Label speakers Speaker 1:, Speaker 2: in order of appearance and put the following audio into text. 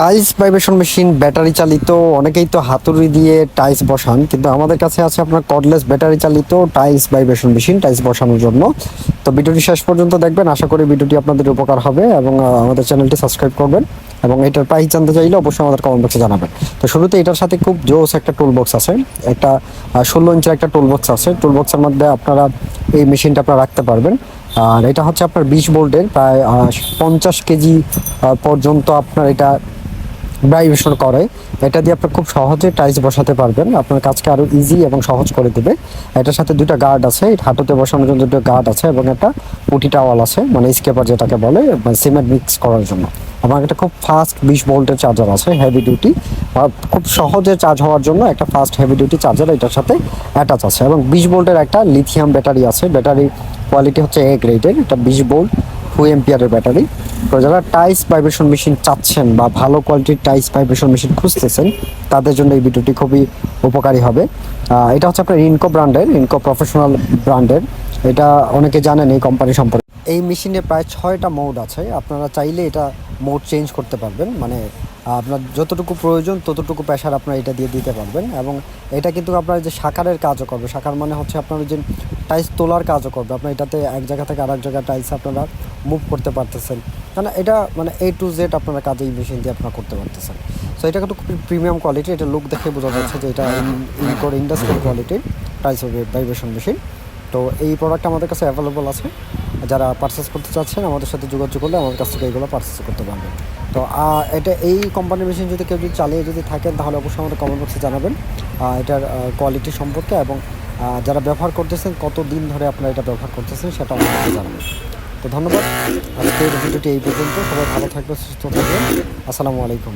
Speaker 1: Tiles vibration machine, battery চালিত, অনেকেই তো হাতুড়ি দিয়ে টাইলস বসান, কিন্তু আমাদের কাছে আছে আপনার কর্ডলেস ব্যাটারি চালিত টাইলস ভাইব্রেশন মেশিন টাইলস বসানোর জন্য। তো ভিডিওটি শেষ পর্যন্ত দেখবেন, আশা করি ভিডিওটি আপনাদের উপকার হবে এবং আমাদের চ্যানেলটি সাবস্ক্রাইব করবেন এবং এটার প্রাইস জানতে চাইলে অবশ্যই আমাদের কমেন্ট বক্সে জানাবেন। তো শুরুতে এটার সাথে খুব জোস একটা টুল বক্স আছে, একটা ষোলো ইঞ্চের একটা টুল বক্স আছে। টুল বক্সের মধ্যে আপনারা এই মেশিনটা আপনারা রাখতে পারবেন। আর এটা হচ্ছে আপনার বিশ ভোল্টের প্রায় পঞ্চাশ কেজি পর্যন্ত আপনার এটা ভাইব্রেশন করে, এটা দিয়ে আপনি খুব সহজে টাইলস বসাতে পারবেন। আপনার কাজকে আরও ইজি এবং সহজ করে দেবে। এটার সাথে দুটো গার্ড আছে হাঁটুতে বসানোর জন্য দুটো গার্ড আছে এবং একটা পুটি টাওয়াল আছে মানে স্কেপার যেটাকে বলে মানে সিমেন্ট মিক্স করার জন্য। আমার একটা খুব ফাস্ট বিশ ভোল্টের চার্জার আছে হেভি ডিউটি খুব সহজে চার্জ হওয়ার জন্য একটা ফাস্ট হেভি ডিউটি চার্জার এটার সাথে অ্যাটাচ আছে। এবং বিশ ভোল্টের একটা লিথিয়াম ব্যাটারি আছে। ব্যাটারি কোয়ালিটি হচ্ছে এ গ্রেডের এটা বিশ ভোল্ট টু এম্পিয়ারের ব্যাটারি। তো যারা টাইস ভাইব্রেশন মেশিন চাচ্ছেন বা ভালো কোয়ালিটির টাইস ভাইব্রেশন মেশিন খুঁজতেছেন, তাদের জন্য এই ভিডিওটি খুবই উপকারী হবে। এটা হচ্ছে আপনার ইনকো ব্র্যান্ডের ইনকো প্রফেশনাল ব্র্যান্ডের। এটা অনেকে জানেন এই কোম্পানি সম্পর্কে। এই মেশিনে প্রায় ছয়টা মোড আছে। আপনারা চাইলে এটা মোড চেঞ্জ করতে পারবেন। মানে আপনার যতটুকু প্রয়োজন, ততটুকু প্রেশার আপনারা এটা দিয়ে দিতে পারবেন। এবং এটা কিন্তু আপনার যে সাকারের কাজও করবে সাকার মানে হচ্ছে আপনার যে টাইলস তোলার কাজও করবে। আপনার এটাতে এক জায়গা থেকে আরেক জায়গায় টাইলস আপনারা মুভ করতে পারতেছেন। মানে এটা মানে এ টু জেড আপনারা কাজে এই মেশিন দিয়ে আপনারা করতে পারতেছেন। সো এটা কিন্তু খুবই প্রিমিয়াম কোয়ালিটি এটা লুক দেখে বোঝা যাচ্ছে যে এটা ইনকোর ইন্ডাস্ট্রিয়াল কোয়ালিটির টাইলস ভাইব্রেশন মেশিন তো এই প্রোডাক্ট আমাদের কাছে অ্যাভেলেবল আছে। যারা পারচেস করতে চাচ্ছেন আমাদের সাথে যোগাযোগ করলে আমাদের কাছ থেকে এগুলো পারচেস করতে পারবেন। তো এটা এই কোম্পানির মেশিন যদি কেউ যদি চালিয়ে যদি থাকেন তাহলে অবশ্যই আমাদের কমেন্ট বক্সে জানাবেন। এটার কোয়ালিটি সম্পর্কে এবং যারা ব্যবহার করতেছেন কত দিন ধরে আপনারা এটা ব্যবহার করতেছেন সেটা আমাদেরকে জানাবেন। তো ধন্যবাদ। আজকের ভিডিওটি এই পর্যন্ত। সবাই ভালো থাকবে সুস্থ থাকবেন। আসসালামু আলাইকুম।